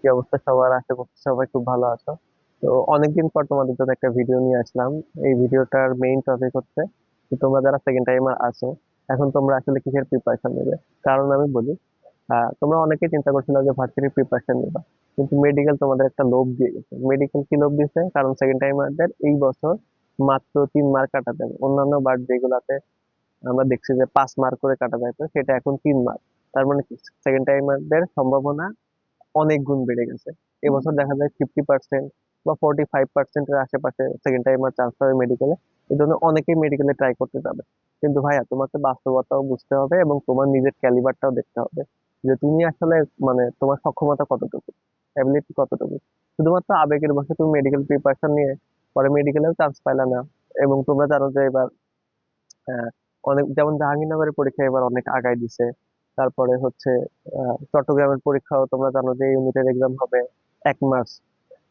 কি অবস্থা? সবার আশা করছি সবাই খুব ভালো আছো। তো অনেকদিন পর তোমাদের জন্য একটা ভিডিও নিয়ে আসলাম। এই ভিডিওটার মেইন টপিক হচ্ছে তোমরা যারা সেকেন্ড টাইমার আছো, এখন তোমরা আসলে কিসের প্রিপারেশন নেবে? কারণ আমি বলি তোমরা অনেকেই চিন্তা করছিল যে ভার্সিটির প্রিপারেশন নেবা, কিন্তু মেডিকেল তোমাদের একটা লোভ দিয়ে গেছে। মেডিকেল কি লোভ দিয়েছে? কারণ সেকেন্ড টাইমারদের এই বছর মাত্র তিন মার্ক কাটা যাবে অন্যান্য বার যেগুলাতে আমরা দেখছি যে পাঁচ মার্ক করে কাটা যায়, তো সেটা এখন তিন মার্ক তার মানে সেকেন্ড টাইমারদের সম্ভাবনা অনেক গুণ বেড়ে গেছে। এবছর দেখা যায় ফিফটি পার্সেন্ট বা ফোর্টি ফাইভ পার্সেন্টের আশেপাশে সেকেন্ড টাইমার চান্স পাবে মেডিকেলে এই জন্য অনেকেই মেডিকেলে ট্রাই করতে যাবে। কিন্তু ভাইয়া তোমাকে বাস্তবতাও বুঝতে হবে এবং তোমার নিজের ক্যালিবারটাও দেখতে হবে যে তুমি আসলে মানে তোমার সক্ষমতা কতটুকু অ্যাবিলিটি কতটুকু। শুধুমাত্র আবেগের বসে তুমি মেডিকেল প্রিপারেশন নিয়ে পরে মেডিকেলেও চান্স পাইলা না এবং তোমরা জানো যে এবার আহ, অনেক যেমন জাহাঙ্গীরনগরের পরীক্ষা এবার অনেক আগায় দিছে। তারপরে হচ্ছে চট্টগ্রামের পরীক্ষাও তোমরা জানো যে ইউনিটের এক্সাম হবে এক মাস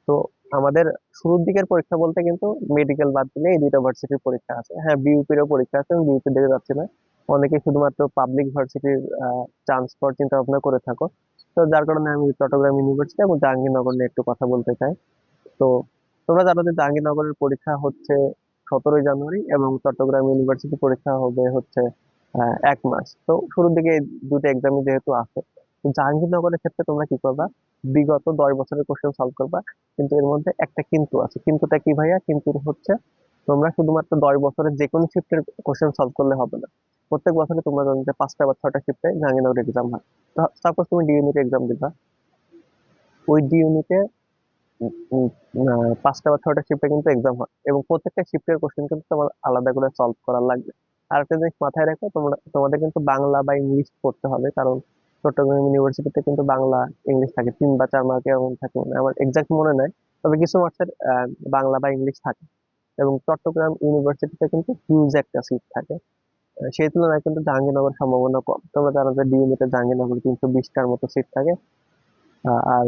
তো আমাদের শুরুর দিকের পরীক্ষা বলতে কিন্তু মেডিকেল বাদ দিলে এই দুইটা ভার্সিটির পরীক্ষা আছে। হ্যাঁ বিউপিরও পরীক্ষা আছে, আমি বিউপির দিকে যাচ্ছি না। অনেকে শুধুমাত্র পাবলিক ভার্সিটির চান্স পাওয়ার চিন্তা ভাবনা করে থাকো। তো যার কারণে আমি চট্টগ্রাম ইউনিভার্সিটি এবং জাহাঙ্গীরনগর নিয়ে একটু কথা বলতে চাই। তো তোমরা জানো যে জাহাঙ্গীরনগরের পরীক্ষা হচ্ছে সতেরোই জানুয়ারি এবং চট্টগ্রাম ইউনিভার্সিটি পরীক্ষা হবে হচ্ছে এক মাস। তো শুরুর দিকে দুটো এক্সামই যেহেতু আছে, তো জাহাঙ্গীরনগরের ক্ষেত্রে তোমরা কি করবা? বিগত দশ বছরের কোশ্চেন সলভ করবা, কিন্তু এর মধ্যে একটা কিন্তু আছে। কিন্তুটা কি ভাইয়া? কিন্তু হচ্ছে, তোমরা শুধুমাত্র দশ বছরের যে কোনো শিফটের কোশ্চেন সলভ করলে হবে না। প্রত্যেক বছরে তোমরা জানো যে পাঁচটা বা ছয়টা শিফটে জাহাঙ্গীরনগর এক্সাম হয়। তো সাপোজ তুমি ডি ইউনিট এক্সাম দিবা, ওই ডি ইউনিটে পাঁচটা বা ছয়টা শিফটে কিন্তু এক্সাম হয়, এবং প্রত্যেকটা শিফটের কোশ্চেন কিন্তু তোমার আলাদা করে সলভ করা লাগবে। আর একটা জিনিস মাথায় রাখো, তোমরা, তোমাদের কিন্তু বাংলা বা ইংলিশ পড়তে হবে, কারণ চট্টগ্রাম ইউনিভার্সিটিতে কিন্তু বাংলা, ইংলিশ থাকে, তিন বা চার মার্কে এমন থাকে মানে আমার এক্সাক্ট মনে নাই, তবে কিছু মার্কসের বাংলা বা ইংলিশ থাকে। এবং চট্টগ্রাম ইউনিভার্সিটিতে কিন্তু হিউজ একটা সিট থাকে। সেই তুলনায় কিন্তু জাহাঙ্গীরনগর সম্ভাবনা কম। তোমরা জানো যে ডি ইউনিটে জাহাঙ্গীরনগর তিনশো বিশটার মতো সিট থাকে আর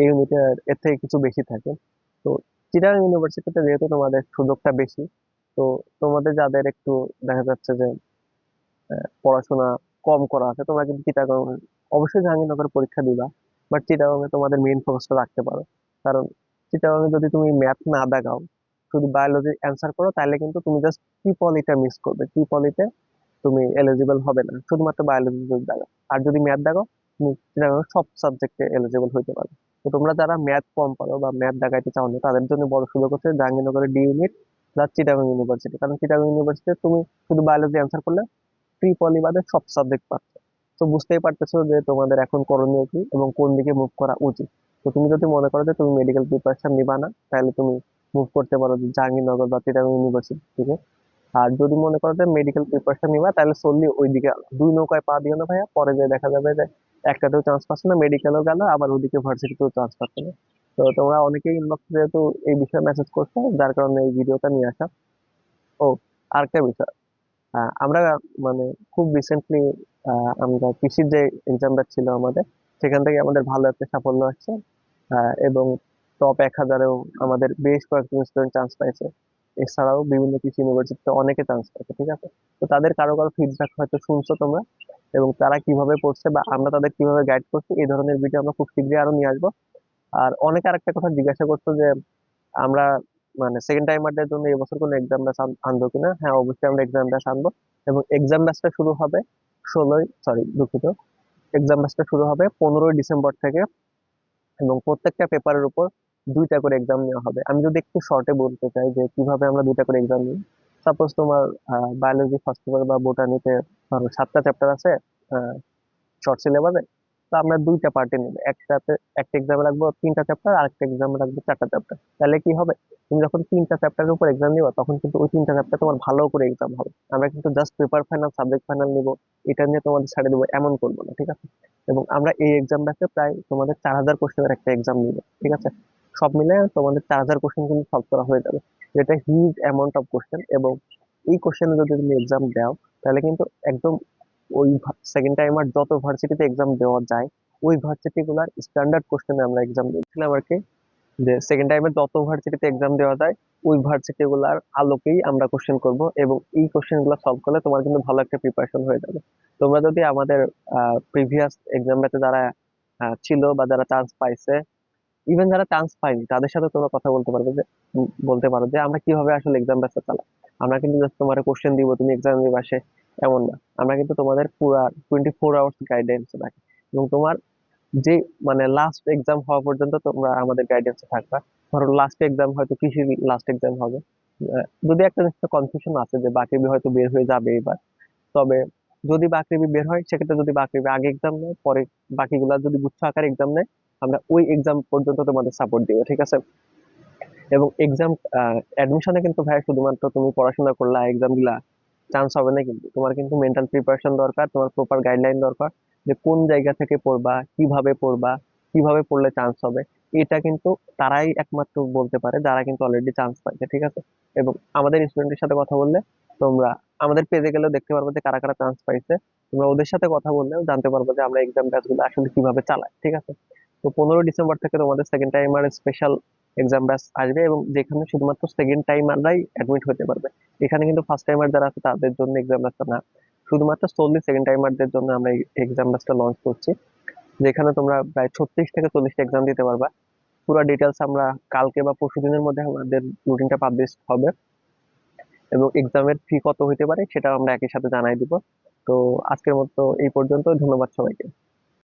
এই ইউনিটে এর থেকে কিছু বেশি থাকে। তো চিটাগাং ইউনিভার্সিটিতে যেহেতু তোমাদের সুযোগটা বেশি তো তোমাদের যাদের একটু দেখা যাচ্ছে যে পড়াশোনা কম করা আছে, তোমরা কিন্তু চিটাগাং, অবশ্যই জাহাঙ্গীরনগর পরীক্ষা দিবা বাট চিটাগাং এ তোমাদের মেইন ফোকাসটা রাখতে পারো। কারণ চিটাগাং এ যদি তুমি ম্যাথ না দাগাও শুধু বায়োলজি অ্যান্সার করো, তাহলে কিন্তু তুমি জাস্ট কি পলিটা মিস করবে। কি পলিতে তুমি এলিজিবল হবে না, শুধুমাত্র বায়োলজি যদি দাগাও আর যদি ম্যাথ দাগাও তুমি চিটাগাং সব সাবজেক্টে এলিজিবল হইতে পারো। তো তোমরা যারা ম্যাথ কম পারো বা ম্যাথ দাগাইতে চাও না, তাদের জন্য বড় সুযোগ হচ্ছে জাহাঙ্গীরনগরের D unit plus Chittagong university কারণ চিটাগাং ইউনিভার্সিটিতে তুমি শুধু বায়োলজি অ্যান্সার করলে প্রি বাদে সব সাবজেক্ট পাচ্ছ। তো বুঝতেই পারতেছো যে তোমাদের এখন করণীয় কি এবং কোন দিকে মুভ করা উচিত। তো তুমি যদি মনে করো যে তুমি মেডিকেল প্রিপারেশন নিবা না, তাহলে তুমি মুভ করতে পারো যে জাহাঙ্গীরনগর বা চিটাগাং ইউনিভার্সিটি থেকে। আর যদি মনে করো যে মেডিকেল প্রিপারেশন নিবা, তাহলে solely ওই দিকে দুই নৌকায় পা দিও না ভাইয়া, পরে যে দেখা যাবে যে একটাতেও চান্স পাচ্ছে না মেডিকেলও গেল, আবার ওদিকে ভার্সিটিতেও চান্স পাচ্ছে না। তো তোমরা অনেকেই ইনবক্স যেহেতু এই বিষয়ে মেসেজ করছ, যার কারণে এই ভিডিওটা নিয়ে আসা। ও, আরেকটা বিষয়। আমরা মানে খুব রিসেন্টলি আমরা কৃষির যে এক্সামটা ছিল আমাদের, সেখান থেকে আমাদের ভালো একটা সাফল্য আসছে। এবং টপ এক হাজারেও আমাদের বেশ কয়েকজন স্টুডেন্ট চান্স পাইছে। এছাড়াও বিভিন্ন কৃষি ইউনিভার্সিটিতে অনেকে চান্স পাইছে, ঠিক আছে? তো তাদের কারও কারও ফিডব্যাক হয়তো শুনছো তোমরা, এবং তারা কীভাবে পড়ছে বা আমরা তাদের কীভাবে গাইড করছি, এই ধরনের ভিডিও আমরা খুব শীঘ্রই আরও নিয়ে আসব। আর অনেকে আরেকটা কথা জিজ্ঞাসা করতো যে, আমরা মানে সেকেন্ড টাইমারদের জন্য এবছর কোনো এক্সাম ব্যাচ আনব কিনা? হ্যাঁ অবশ্যই আমরা এক্সাম ব্যাচ আনব এবং এক্সাম ব্যাচটা শুরু হবে ষোলোই সরি দুঃখিত। এক্সাম ব্যাচটা শুরু হবে পনেরোই ডিসেম্বর থেকে এবং প্রত্যেকটা পেপারের উপর দুইটা করে এক্সাম নেওয়া হবে। আমি যদি একটু শর্টে বলতে চাই যে, কীভাবে আমরা দুইটা করে এক্সাম নিই? সাপোজ তোমার বায়োলজি ফার্স্ট পেপার বা বোটানিতে ধরো সাতটা চ্যাপ্টার আছে শর্ট সিলেবাসে তো আমরা দুইটা পার্টে নেব। একটাতে একটা এক্সামে রাখব, তিনটা চ্যাপ্টার আর একটা এক্সামে রাখব, চারটা চ্যাপ্টার তাহলে কি হবে? তুমি যখন তিনটা চ্যাপ্টারের উপর এক্সাম নিবা, তখন কিন্তু ওই তিনটা চ্যাপ্টার তোমার ভালো করে এক্সাম হবে। আমরা কিন্তু just paper final subject final নিব। এটা নিয়ে তোমাদের ছাড়ে দেবো, এমন করব না, ঠিক আছে? এবং আমরা এই এক্সাম ব্যাচে প্রায় তোমাদের চার হাজার কোশ্চেনের একটা এক্সাম নিব, ঠিক আছে? সব মিলে তোমাদের চার হাজার কোশ্চেন কিন্তু সলভ করা হয়ে যাবে। যেটা হিউজ অ্যামাউন্ট অফ কোশ্চেন এবং এই কোশ্চেনে যদি তুমি এক্সাম দাও, তাহলে কিন্তু একদম ওই সেকেন্ড টাইমার যত ভার্সিটিতে এক্সাম দেওয়া যায়, ওই ভার্সিটি গুলার স্ট্যান্ডার্ড কোশ্চেনে আমরা এক্সাম দিয়েছিলাম আর কি? যে সেকেন্ড টাইমে যত ভার্সিটিতে এক্সাম দেওয়া যায়, ওই ভার্সিটি গুলার আলোকেই আমরা কোশ্চেন করব এবং এই কোশ্চেনগুলো সলভ করলে তোমার কিন্তু ভালো একটা প্রিপারেশন হয়ে যাবে। তোমরা যদি আমাদের প্রিভিয়াস এক্সাম ব্যাচে যারা ছিল বা যারা চান্স পাইছে ইভেন যারা চান্স পায়নি, তাদের সাথে তোমরা কথা বলতে পারবে যে বলতে পারো যে আমরা কীভাবে আসলে এক্সাম ব্যাচটা চালাই। আমরা কিন্তু তোমার কোশ্চেন দিব, তুমি এক্সাম দিবে আসে এমন না। আমরা কিন্তু তোমাদের পুরা টোয়েন্টি ফোর আওয়ার্স গাইডেন্স রাখি এবং তোমার যে মানে লাস্ট এক্সাম হওয়া পর্যন্ত তোমরা আমাদের গাইডেন্সে থাকবা। ধরো লাস্ট এক্সাম হয়তো কৃষির লাস্ট এক্সাম হবে। যদি একটা কনফিউশন আছে যে বাকিবি হয়তো বের হয়ে যাবে এবার, তবে যদি বাকৃবি বের হয়, সেক্ষেত্রে যদি বাকৃবি আগে এক্সাম নেয়, পরে বাকিগুলা যদি গুচ্ছ আকার এক্সাম নেয়, আমরা ওই এক্সাম পর্যন্ত তোমাদের সাপোর্ট দিব, ঠিক আছে? এবং এক্সাম অ্যাডমিশনে কিন্তু ভাই শুধুমাত্র তুমি পড়াশোনা করলা এক্সাম দিলা চান্স হবে না কিন্তু। তোমার কিন্তু মেন্টাল প্রিপারেশন দরকার, তোমার প্রপার গাইডলাইন দরকার যে কোন জায়গা থেকে পড়বা, কীভাবে পড়বা, কীভাবে পড়লে চান্স হবে। এটা কিন্তু তারাই একমাত্র বলতে পারে, যারা কিন্তু অলরেডি চান্স পাইছে, ঠিক আছে? এবং আমাদের স্টুডেন্টের সাথে কথা বললে তোমরা, আমাদের পেজে গেলেও দেখতে পারবে যে কারা কারা চান্স পাইছে। তোমরা ওদের সাথে কথা বললেও জানতে পারবে যে আমরা এক্সাম ব্যাচগুলো আসলে কীভাবে চালাই, ঠিক আছে? তো পনেরো ডিসেম্বর থেকে তোমাদের second timer special exam batch আসবে এবং যেখানে শুধুমাত্র সেকেন্ড টাইমাররাই অ্যাডমিট হতে পারবে। এখানে কিন্তু ফার্স্ট টাইমার যারা আছে, তাদের জন্য এক্সাম ব্যাচটা না। শুধুমাত্র চল্লিশ সেকেন্ড টাইমারদের জন্য আমরা এই এক্সাম ব্যাচটা লঞ্চ করছি। যেখানে তোমরা প্রায় ছত্রিশ থেকে চল্লিশটা এক্সাম দিতে পারবা। পুরো ডিটেলস আমরা কালকে বা পরশু দিনের মধ্যে আমাদের রুটিনটা পাবলিশ হবে। এবং এক্সামের ফি কত হতে পারে, সেটাও আমরা একই সাথে জানাই দিব। তো আজকের মতো এই পর্যন্ত। ধন্যবাদ সবাইকে।